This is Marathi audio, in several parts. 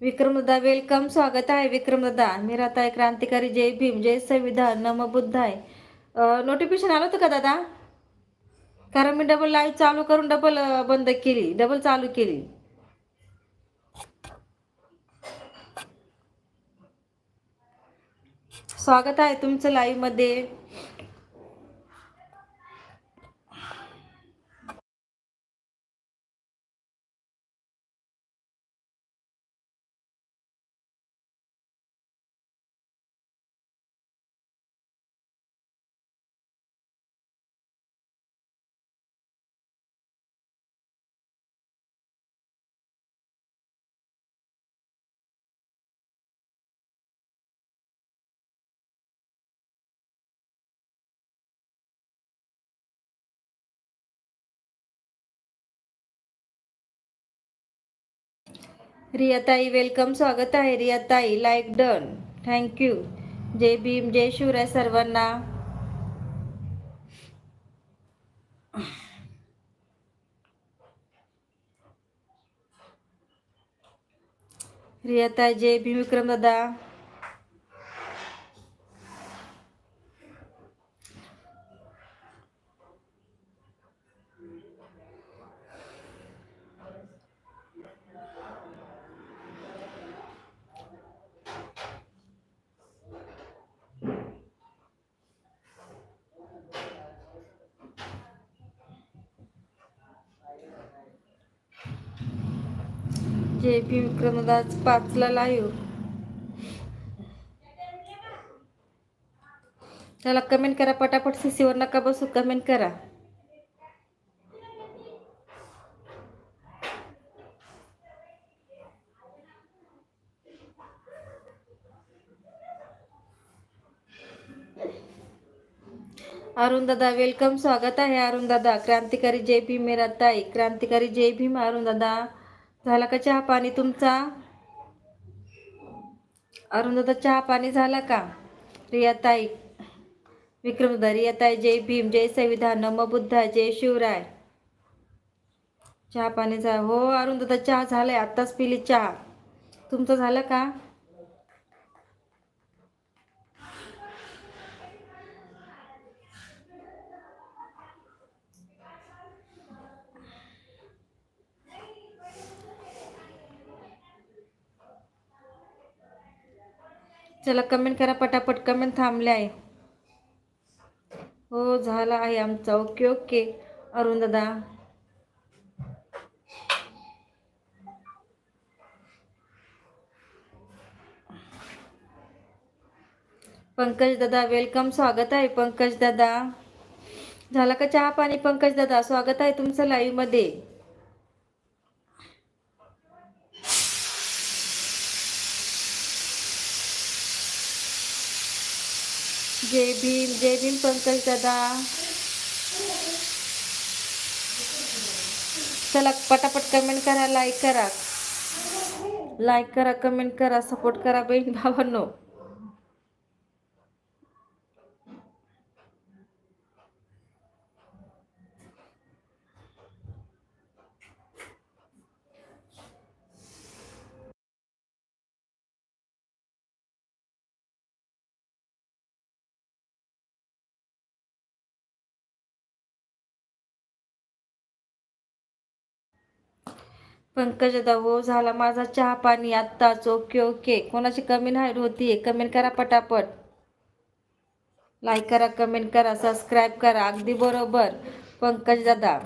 विक्रमदा वेलकम स्वागत आहे विक्रमदा. मी राहत आहे क्रांतिकारी जय भीम जय संविधान नम बुद्ध आहे. नोटिफिकेशन आलं होतं का दादा? कारण मी डबल लाईव्ह चालू करून डबल बंद केली. डबल चालू केली. स्वागत आहे तुमचं लाईव्ह रियाताई वेलकम स्वागत आहे रियाताई. लाईक डन थँक्यू जय भीम जय शिवराय सर्वांना. रियाताई जय भीम विक्रम दादा पी भीम पाचला लाईव्ह त्याला कमेंट करा पटापट सीसीवर नका बसू कमेंट करा. अरुण दादा वेलकम स्वागत आहे अरुण दादा. क्रांतिकारी जय भीम मेरा ताई. क्रांतिकारी जय भीम अरुण दादा. झाला का चहा पाणी तुमचा? अरुण चहा पाणी झाला का? रियाताई विक्रमदा रियाताई जय भीम जय संविधान नम बुद्धा जय शिवराय. चहा पाणी झा हो अरुण चहा झालाय आत्ताच पिली चहा. तुमचं झालं का? चला कमेंट करा पटापट कमेंट थांबले आहे. हो झाला आहे आमचा. ओके ओके अरुण दादा. पंकज दादा वेलकम स्वागत आहे पंकज दादा. झाला का चहा पाणी पंकज दादा? स्वागत आहे तुमचं लाईव्ह जय भीम जय भीम पंकज दादा. चला पटापट कमेंट करा लाईक करा. लाईक करा कमेंट करा सपोर्ट करा बहीण भावांनो. पंकज दादा हो झाला माझा चहा पाणी आत्ताच. Okay okay. कोणाची कमेंट हाईट होती कमेंट करा पटापट. लाईक करा कमेंट करा सबस्क्राईब करा. अगदी बरोबर. पंकज दादा.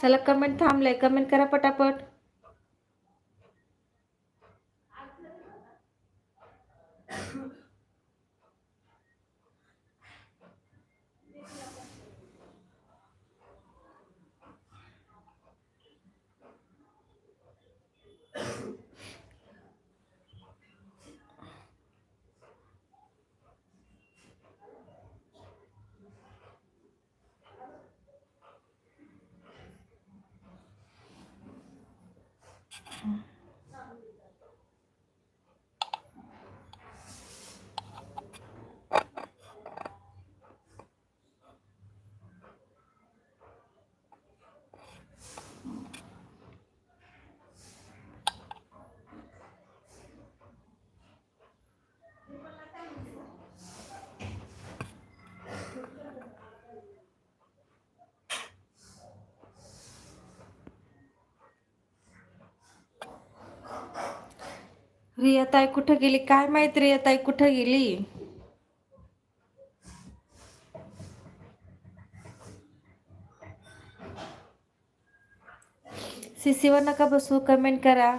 चला कमेंट थाम कमेंट करा पटापट. 嗯。रियाताई कुठं गेली? काय माहीत रियाताई कुठं गेली? सीसीवर नका बसू कमेंट करा.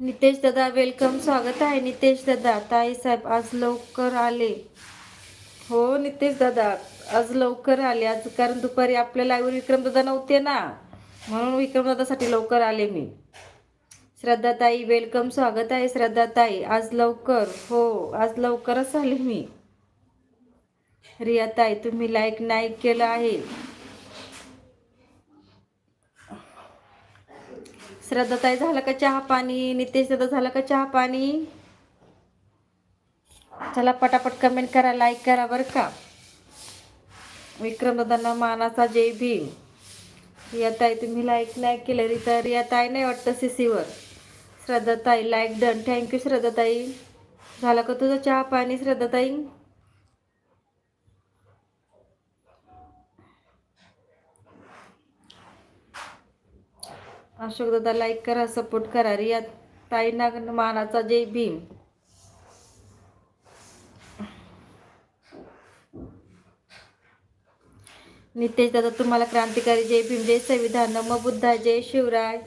नितेश दादा वेलकम स्वागत आहे नितेश दादा. ताई साहेब आज लवकर आले. हो नितेश दादा आज लवकर आले. आज कारण दुपारी आपल्या लाईव्हवर विक्रम दादा नव्हते ना. म्हणून विक्रम दादासाठी लवकर आले मी. श्रद्धा ताई वेलकम स्वागत आहे श्रद्धा ताई. आज लवकर. हो आज लवकरच आले मी. रिया ताई तुम्ही लाईक नाही केलं आहे. श्रद्धाताई झालं का चहा पाणी? नितेश दादा झालं का चहा पाणी? चला पटापट कमेंट करा लाईक करा बरं का. विक्रम दादांना मानाचा जय भीम. रियाताई तुम्ही लाईक नाही केलं रिता रियाताई नाही वाटतं सीसीवर श्रद्धाताई लाईक डन थँक्यू श्रद्धाताई झालं का तुझं चहा पाणी श्रद्धाताई अशोक दादा लाईक करा सपोर्ट करा. रिया ताई मानाचा जय भीम. नितेश दादा तुम्हाला क्रांतिकारी जय भीम जय संविधान. नम बुद्धा जय शिवराय.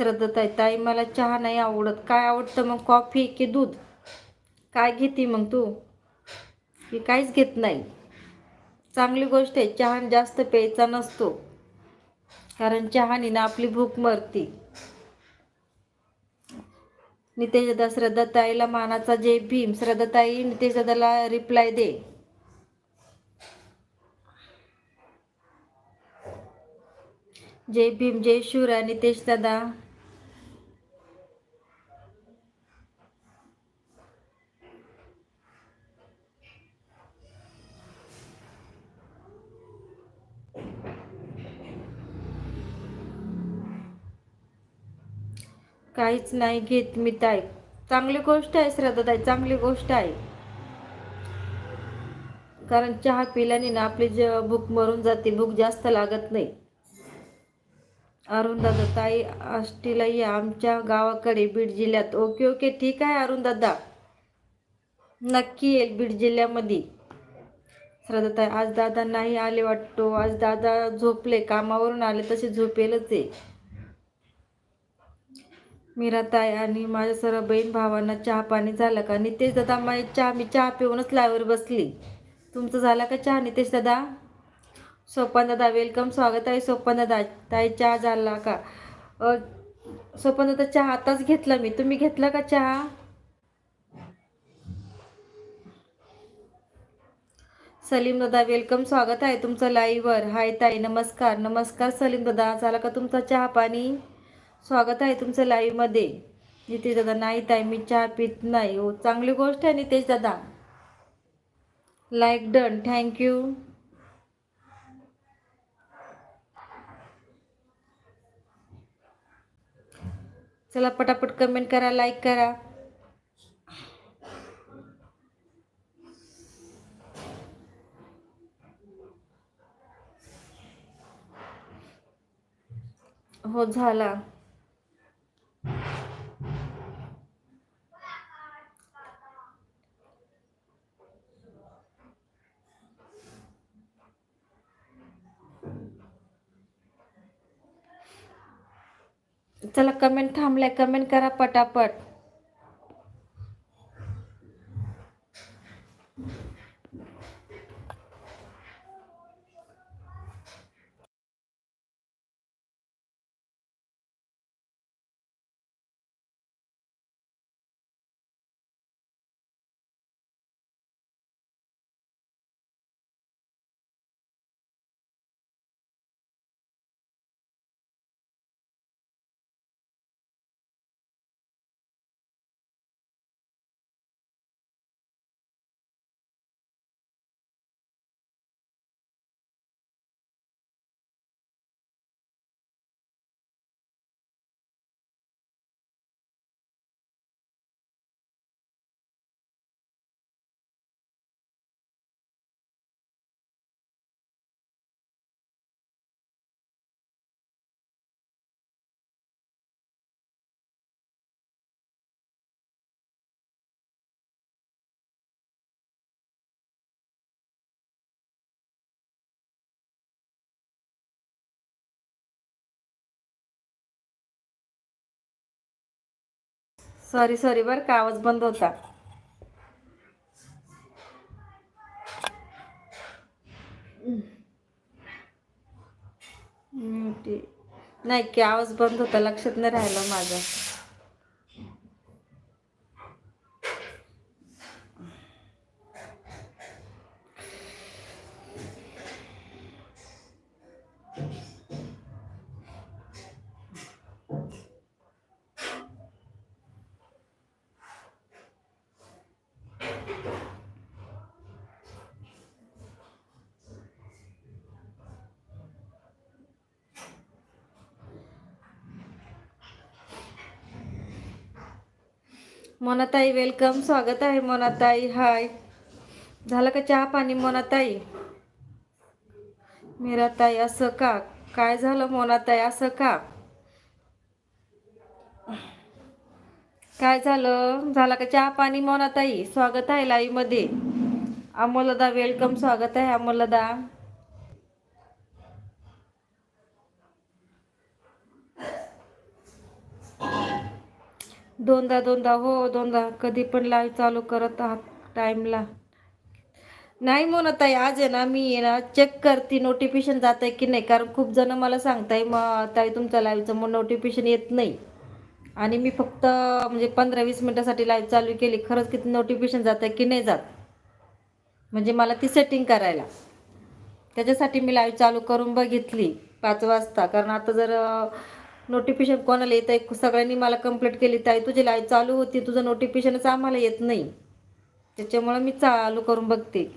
श्रद्धाताई ताई मला चहा नाही आवडत. काय आवडतं मग? कॉफी की दूध? काय घेते मग तू? की काहीच घेत नाही. चांगली गोष्ट आहे चहा जास्त प्यायचा नसतो. कारण चहाने ना आपली भूक मरती. नितेशदा श्रद्धाताईला मानाचा जय भीम. श्रद्धाताई नितेशदाला रिप्लाय दे. जय भीम जय शिवराय नितेश दादा. काहीच नाही घेत मी ताई. चांगली गोष्ट आहे श्रद्धाताई चांगली गोष्ट आहे. कारण चहा पिल्याने ना आपली ज भूक मरून जाते भूक जास्त लागत नाही. अरुणदादा ताई आष्टीला या आमच्या गावाकडे बीड जिल्ह्यात. ओके ओके ठीक आहे अरुण दादा. नक्की येईल बीड जिल्ह्यामध्ये. श्रद्धाताई आज दादा नाही आले वाटतो. आज दादा झोपले कामावरून आले तसे झोपेलच आहे. मीराताई आणि माझ्या सर्व बहीण भावांना चहा पाणी झालं का? नितेश दादा माझी चहा मी चहा पिऊनच लाईवर बसली. तुमचं झालं का चहा नितेश दादा? सोपन दादा वेलकम स्वागत आहे. सोपन दादा ताई चहा झाला का? सोपन दादा चहा आताच घेतला मी. तुम्ही घेतला का चहा? सलीम दादा वेलकम स्वागत आहे तुमचं लाईव्हवर हाय ताई नमस्कार. नमस्कार सलीम दादा झाला का तुमचा चहा पाणी? स्वागत आहे तुमचं लाईव्हमध्ये जिथे दादा नाही ताई मी चहा पित नाही. हो चांगली गोष्ट आहे नितेश दादा. लाईक डन थँक्यू चला पटापट कमेंट करा लाईक करा. हो झाला. चला कमेंट थांबलाय. कमेंट करा पटापट. सॉरी सॉरी बरं का आवाज बंद होता. नाही की आवाज बंद होता लक्षात नाही राहिला माझा. मोनाताई वेलकम स्वागत आहे मोनाताई. हाय झालं का चहा पाणी मोनाताई? मीराताई असं का? काय झालं मोनाताई असं का? काय झालं? झालं का चहा पाणी मोनाताई? स्वागत आहे लाईव्हमध्ये अमोलदा वेलकम स्वागत आहे अमोलदा. दोनदा दोनदा हो दोनदा. कधी पण लाईव्ह चालू करत आहात टाईमला नाही म्हणत आहे आज आहे ना मी आहे ना चेक करते नोटिफिकेशन जात आहे की नाही. कारण खूप जण मला सांगताय मग ताई तुमच्या लाईव्हचं मग नोटिफिकेशन येत नाही. आणि मी फक्त म्हणजे पंधरा वीस मिनटासाठी लाईव्ह चालू केली. खरंच किती नोटिफिकेशन जात आहे की नाही जात. म्हणजे मला ती सेटिंग करायला. त्याच्यासाठी मी लाईव्ह चालू करून बघितली पाच वाजता. कारण आता जर नोटिफिकेशन कोणाला येत आहे सगळ्यांनी मला कंप्लीट केली ताई तुझी लाईव्ह चालू होती तुझं नोटिफिकेशनच आम्हाला येत नाही. त्याच्यामुळं मी चालू करून बघते.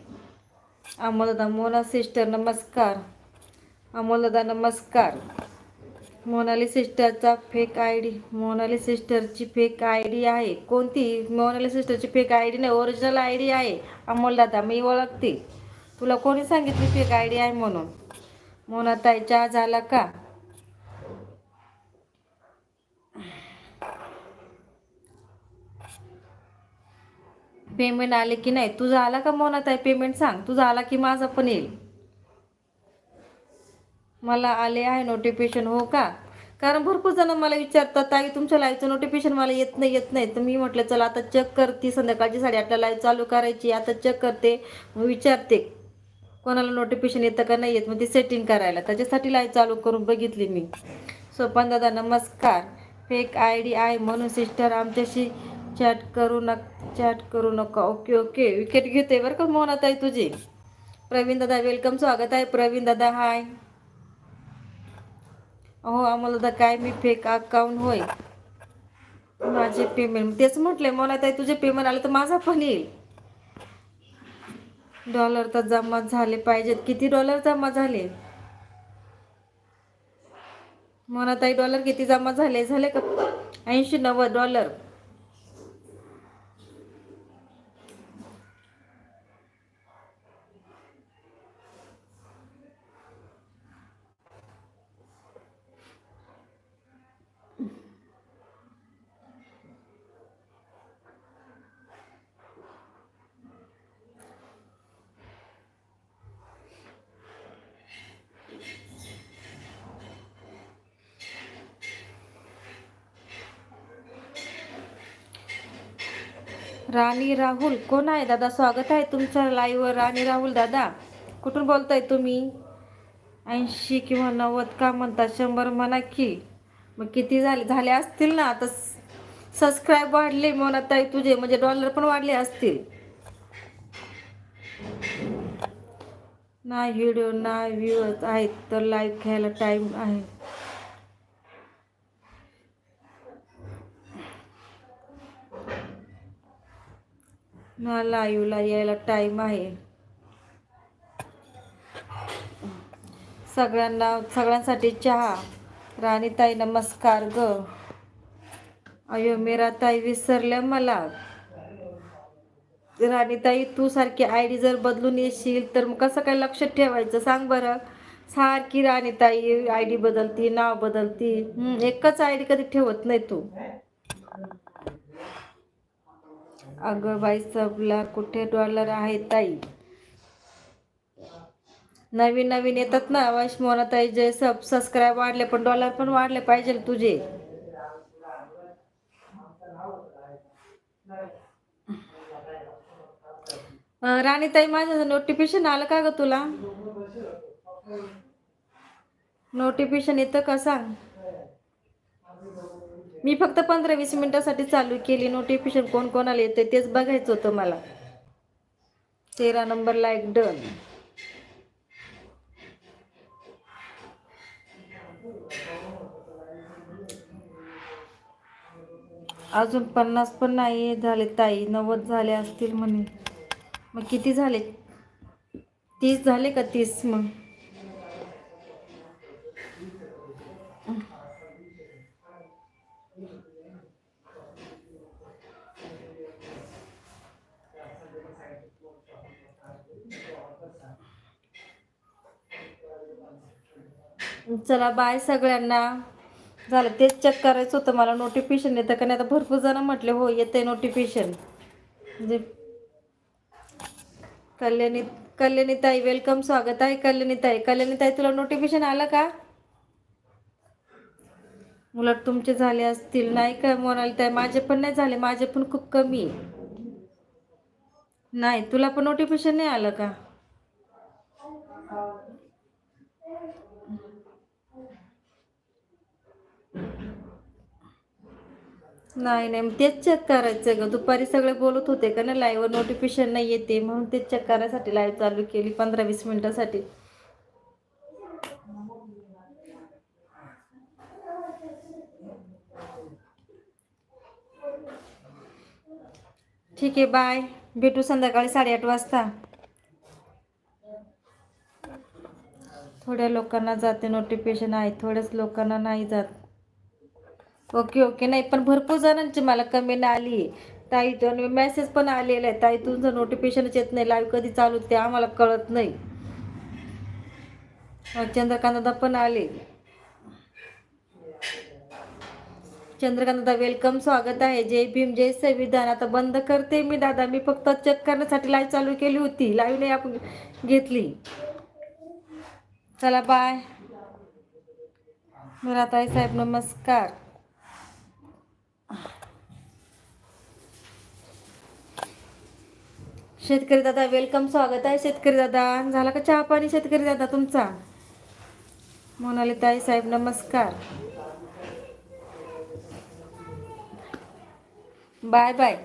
अमोलदा मोना सिस्टर नमस्कार. अमोलदा नमस्कार. मोनाली सिस्टरचा फेक आय डी मोनाली सिस्टरची फेक आय डी आहे. कोणती? मोनाली सिस्टरची फेक आय डी नाही ओरिजिनल आय डी आहे. अमोलदादा मी ओळखते. तुला कोणी सांगितली फेक आय डी आहे म्हणून? मोनाताईचा झाला का? पेमेंट आले की नाही? तुझा आला का मोनाताई पेमेंट सांग? तुझा आला की माझा पण येईल. मला आले आहे नोटिफिकेशन हो का? कारण भरपूर जण मला विचारतात ताई तुमच्या लाईव्हचं नोटिफिकेशन मला येत नाही येत नाही. तर मी म्हटलं चला आता चेक करते. संध्याकाळची साडेआठला लाईव्ह चालू करायची आता चेक करते. मग विचारते. कोणाला नोटिफिकेशन येतं का नाही येत? मग ती सेटिंग करायला. त्याच्यासाठी लाईव्ह चालू करून बघितली मी. सोपान दादा नमस्कार. फेक आय डी आहे म्हणून सिस्टर आमच्याशी चॅट करू नका. चॅट करू नका. ओके ओके विकेट घेते बरं का मोनात आहे तुझी? प्रवीण दादा वेलकम स्वागत आहे. प्रवीण दादा हाय अहो आम्हाला दादा काय मी फेक अकाउंट होय. माझे पेमेंट तेच म्हटले मला ताई तुझे पेमेंट आले तर माझा पण येईल. डॉलर तर जमा झाले पाहिजेत. किती डॉलर जमा झाले? मला ताई डॉलर किती जमा झाले? झाले का? ऐंशी नव्वद डॉलर राणी राहुल कोण आहे दादा? स्वागत आहे तुमचं लाईव्हवर राणी राहुल दादा कुठून बोलताय तुम्ही? ऐंशी किंवा नव्वद का म्हणता? शंभर म्हणा की. मग किती झाले? झाले असतील ना? आता सबस्क्राईब वाढले म्हणत आहे तुझे. म्हणजे डॉलर पण वाढले असतील. नाही व्हिडिओ नाही व्ह्यूज आहेत. तर लाईव्ह घ्यायला टाईम आहे. ना लाईवला यायला टाईम आहे. सगळ्यांना सगळ्यांसाठी चहा. राणीताई नमस्कार ग. अयो मेरा ताई विसरल्या मला. राणीताई तू सारखी आय डी जर बदलून येशील तर मग कसं काय लक्षात ठेवायचं? सांग बरं. सारखी राणीताई आय डी बदलती नाव बदलती. एकच आय डी कधी ठेवत नाही तू. अगं बाई सबला कुठे डॉलर आहे ताई? नवीन नवीन येतात ना वैश ताई जे सब सबस्क्राईब वाढले पण डॉलर पण वाढले पाहिजे तुझे. राणी ताई माझं नोटिफिकेशन आलं का ग तुला? नोटिफिकेशन येतं का सांग? मी फक्त पंधरा वीस मिनटासाठी चालू केली. नोटिफिकेशन कोण कोणाला येते तेच बघायचं होतं मला. तेरा नंबर लाईक डन अजून पन्नास पण नाही झाले ताई. नव्वद झाले असतील म्हणे. मग किती झाले? तीस झाले का तीस मग? चला बाय सगळ्यांना. झालं तेच चेक करायचं होतं मला नोटिफिकेशन येतं का नाही. आता भरपूर जण म्हटले हो येते नोटिफिकेशन म्हणजे कल्याणी कल्याणीताई वेलकम स्वागत आहे कल्याणीताई. कल्याणीताई तुला नोटिफिकेशन आलं का? उलट तुमचे झाले असतील. नाही का मोनाली ताई माझे पण नाही झाले. माझे पण खूप कमी. आहे. नाही तुला पण नोटिफिकेशन नाही आलं का? नाही नाही तेच चेक करायचं ग. दुपारी सगळे बोलत होते का ना लाईव्हवर नोटिफिकेशन नाही येते म्हणून तेच चेक करायसाठी लाईव्ह चालू केली पंधरा वीस मिनिटासाठी. ठीक आहे बाय भेटू संध्याकाळी साडेआठ वाजता. थोड्या लोकांना जाते नोटिफिकेशन आहे थोड्याच लोकांना नाही जात. Okay okay. नाही पण भरपूर जणांची मला कमेंट आली. आहे ताई तो मेसेज पण आलेला आहे ताई तुमचं नोटिफिकेशनच येत नाही. लाईव्ह कधी चालू ते आम्हाला कळत नाही. चंद्रकांतदा पण आले. चंद्रकांतदा वेलकम स्वागत आहे. जय भीम जय संविधान. आता बंद करते मी दादा. मी फक्त चेक करण्यासाठी लाईव्ह चालू केली होती. लाईव्ह नाही आपण घेतली. चला बाय मिराताई साहेब नमस्कार. शेतकरी दादा वेलकम स्वागत आहे. शेतकरी दादा झाला का चहा पाणी शेतकरी दादा तुमचा? मोनाली ताई साहेब नमस्कार. Bye bye